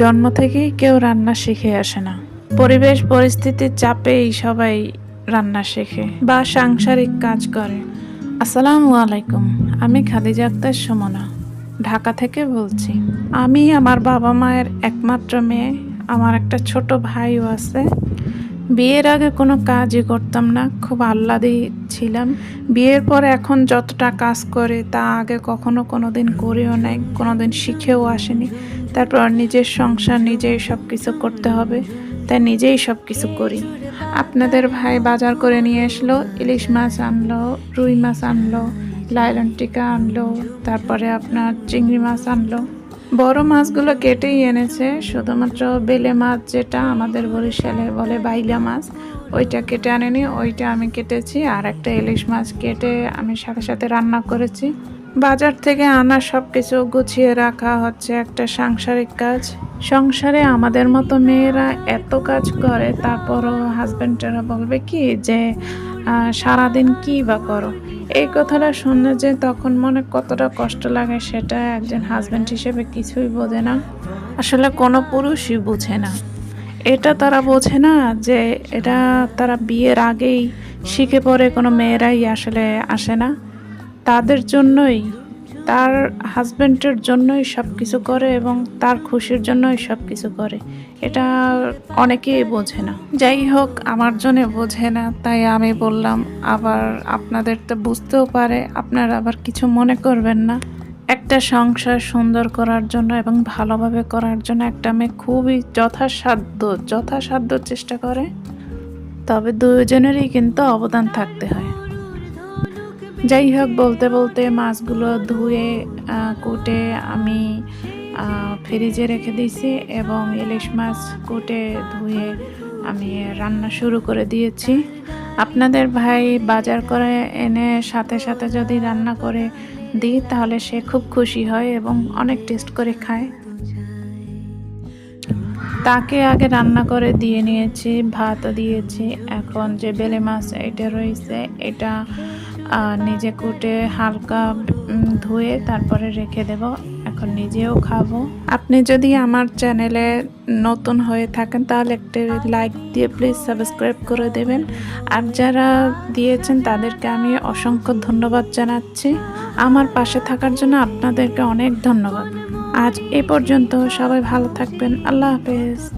জন্ম থেকেই কেউ রান্না শিখে আসে না। পরিবেশ পরিস্থিতির চাপেই সবাই রান্না শেখে বা সাংসারিক কাজ করে। আসসালামু আলাইকুম, আমি খাদিজা আক্তার সুমনা, ঢাকা থেকে বলছি। আমি আমার বাবা মায়ের একমাত্র মেয়ে, আমার একটা ছোট ভাইও আছে। বিয়ের আগে কোনো কাজই করতাম না, খুব আহ্লাদি ছিলাম। বিয়ের পর এখন যতটা কাজ করে তা আগে কখনো কোনো দিন করেও নাই কোনো দিন শিখেও আসেনি। তারপর নিজের সংসার নিজেই সব কিছু করতে হবে, তাই নিজেই সব কিছু করি। আপনাদের ভাই বাজার করে নিয়ে আসলো, ইলিশ মাছ আনলো, রুই মাছ আনলো, লাইলন টিকা আনলো, তারপরে আপনার চিংড়ি মাছ আনলো। বড় মাছগুলো কেটেই এনেছে, শুধুমাত্র বেলে মাছ যেটা আমাদের বরিশালে বলে বাইলা মাছ, ওইটা কেটে আনেনি, ওইটা আমি কেটেছি, আর একটা ইলিশ মাছ কেটে আমি সাথে সাথে রান্না করেছি। বাজার থেকে আনা সব কিছু গুছিয়ে রাখা হচ্ছে একটা সাংসারিক কাজ। সংসারে আমাদের মতো মেয়েরা এত কাজ করে, তারপরও হাজব্যান্ডেরা বলবে কি যে সারাদিন কি বা করো? এই কথাটা শুনে যে তখন মনে কতটা কষ্ট লাগে সেটা একজন হাজব্যান্ড হিসেবে কিছুই বোঝে না। আসলে কোনো পুরুষই বুঝে না। এটা তারা বোঝে না যে এটা তারা বিয়ের আগেই শিখে পড়ে কোনো মেয়েরাই আসলে আসে না। তাদের জন্যই, তার হাজব্যান্ডের জন্যই সব কিছু করে এবং তার খুশির জন্যই সব কিছু করে। এটা অনেকেই বোঝে না। যাই হোক, আমার জন্য বোঝে না, তাই আমি বললাম, আবার আপনাদের তো বুঝতেও পারে, আপনারা আবার কিছু মনে করবেন না। একটা সংসার সুন্দর করার জন্য এবং ভালোভাবে করার জন্য একটা মেয়ে খুবই যথাসাধ্য যথাসাধ্য চেষ্টা করে। তবে দুজনেরই কিন্তু অবদান থাকতে হয়। যাই হোক, বলতে বলতে মাছগুলো ধুয়ে কুটে আমি ফ্রিজে রেখে দিয়েছি এবং ইলিশ মাছ কুটে ধুয়ে আমি রান্না শুরু করে দিয়েছি। আপনাদের ভাই বাজার করে এনে সাথে সাথে যদি রান্না করে দিই, তাহলে সে খুব খুশি হয় এবং অনেক টেস্ট করে খায়। তাকে আগে রান্না করে দিয়ে নিয়েছি ভাত দিয়েছি। এখন যে বেলে মাছ এটা রয়েছে, এটা নিজে কুটে হালকা ধুয়ে তারপরে রেখে দেব। এখন নিজেও খাব। আপনি যদি আমার চ্যানেলে নতুন হয়ে থাকেন, তাহলে একটি লাইক দিয়ে প্লিজ সাবস্ক্রাইব করে দেবেন। আর যারা দিয়েছেন, তাদেরকে আমি অসংখ্য ধন্যবাদ জানাচ্ছি। আমার পাশে থাকার জন্য আপনাদেরকে অনেক ধন্যবাদ। আজ এ পর্যন্ত সবাই ভালো থাকবেন। আল্লাহ হাফেজ।